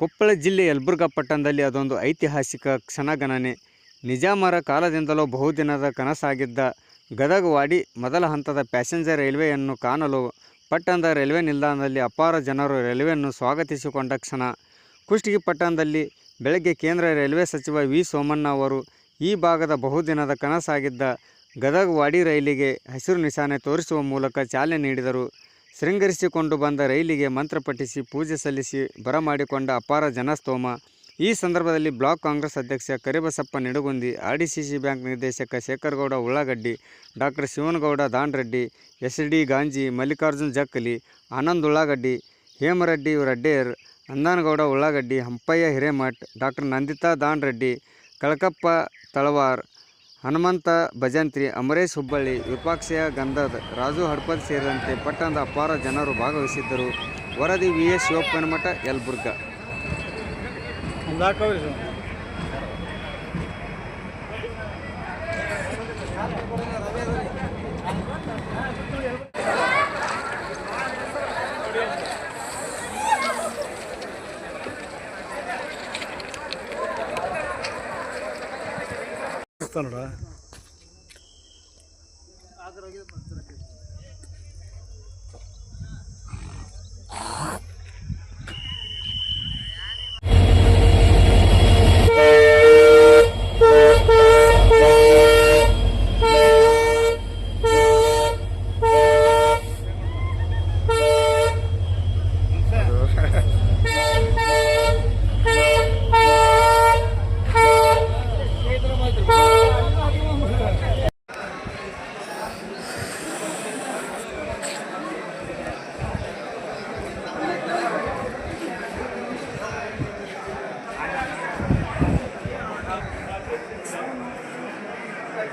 ಕೊಪ್ಪಳ ಜಿಲ್ಲೆ ಯಲಬುರ್ಗಾ ಪಟ್ಟಣದಲ್ಲಿ ಅದೊಂದು ಐತಿಹಾಸಿಕ ಕ್ಷಣಗಣನೆ. ನಿಜಾಮರ ಕಾಲದಿಂದಲೂ ಬಹುದಿನದ ಕನಸಾಗಿದ್ದ ಗದಗವಾಡಿ ಮೊದಲ ಹಂತದ ಪ್ಯಾಸೆಂಜರ್ ರೈಲ್ವೆಯನ್ನು ಕಾಣಲು ಪಟ್ಟಣದ ರೈಲ್ವೆ ನಿಲ್ದಾಣದಲ್ಲಿ ಅಪಾರ ಜನರು ರೈಲ್ವೆಯನ್ನು ಸ್ವಾಗತಿಸಿಕೊಂಡ ಕ್ಷಣ. ಕುಷ್ಟಗಿ ಪಟ್ಟಣದಲ್ಲಿ ಬೆಳಗ್ಗೆ ಕೇಂದ್ರ ರೈಲ್ವೆ ಸಚಿವ ವಿ. ಸೋಮಣ್ಣ ಅವರು ಈ ಭಾಗದ ಬಹುದಿನದ ಕನಸಾಗಿದ್ದ ಗದಗವಾಡಿ ರೈಲಿಗೆ ಹಸಿರು ನಿಶಾನೆ ತೋರಿಸುವ ಮೂಲಕ ಚಾಲನೆ ನೀಡಿದರು. ಶೃಂಗರಿಸಿಕೊಂಡು ಬಂದ ರೈಲಿಗೆ ಮಂತ್ರ ಪಠಿಸಿ ಪೂಜೆ ಸಲ್ಲಿಸಿ ಬರಮಾಡಿಕೊಂಡ ಅಪಾರ ಜನಸ್ತೋಮ. ಈ ಸಂದರ್ಭದಲ್ಲಿ ಬ್ಲಾಕ್ ಕಾಂಗ್ರೆಸ್ ಅಧ್ಯಕ್ಷ Karibasappa Nidugundi, R D C C bank ನಿರ್ದೇಶಕ Shekharagouda Ullagaddi, doctor Shivanagouda Dandreddi, S D Ganji, Mallikarjun Jakkali, Anand Ullagaddi, Hemareddy Radder Andanagouda Ullagaddi, Hampayya Hiremath, doctor Nandita Dandreddi, Kalakappa Talawar Hanumanta, Bhajantri, Amaresh Hubballi, Vipakshaya Gandhad, Raju Hadpad ಸೇರಿದಂತೆ ಪಟ್ಟಣದ ಅಪಾರ ಜನರು ಭಾಗವಹಿಸಿದ್ದರು. ವರದಿ V S Shivappanamath Yelburga. ಹಾಕವ್ರಿ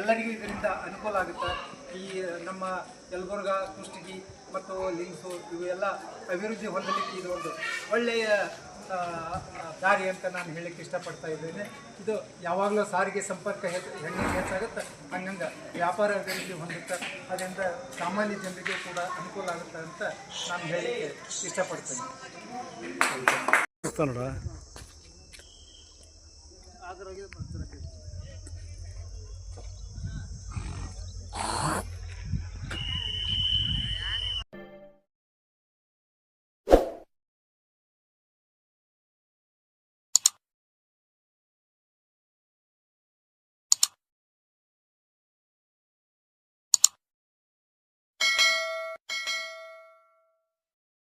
ಎಲ್ಲರಿಗೂ ಇದರಿಂದ ಅನುಕೂಲ ಆಗುತ್ತೆ. ಈ ನಮ್ಮ ಯಲಬುರ್ಗ ಕುಷ್ಟಗಿ ಮತ್ತು ಲಿಂಗ್ಸು ಇವೆಲ್ಲ ಅಭಿವೃದ್ಧಿ ಹೊಂದಲಿಕ್ಕೆ ಇದು ಒಂದು ಒಳ್ಳೆಯ ದಾರಿ ಅಂತ ನಾನು ಹೇಳಕ್ಕೆ ಇಷ್ಟಪಡ್ತಾ ಇದ್ದೇನೆ. ಇದು ಯಾವಾಗಲೂ ಸಾರಿಗೆ ಸಂಪರ್ಕ ಹೆಚ್ಚು ಹೆಣ್ಣಿಗೆ ಹೆಚ್ಚಾಗುತ್ತೆ ಹಂಗಂಗೆ ವ್ಯಾಪಾರ ಅಭಿವೃದ್ಧಿ ಹೊಂದುತ್ತೆ. ಅದರಿಂದ ಸಾಮಾನ್ಯ ಜನರಿಗೆ ಕೂಡ ಅನುಕೂಲ ಆಗುತ್ತೆ ಅಂತ ನಾನು ಹೇಳಲಿಕ್ಕೆ ಇಷ್ಟಪಡ್ತೇನೆ. ನೋಡ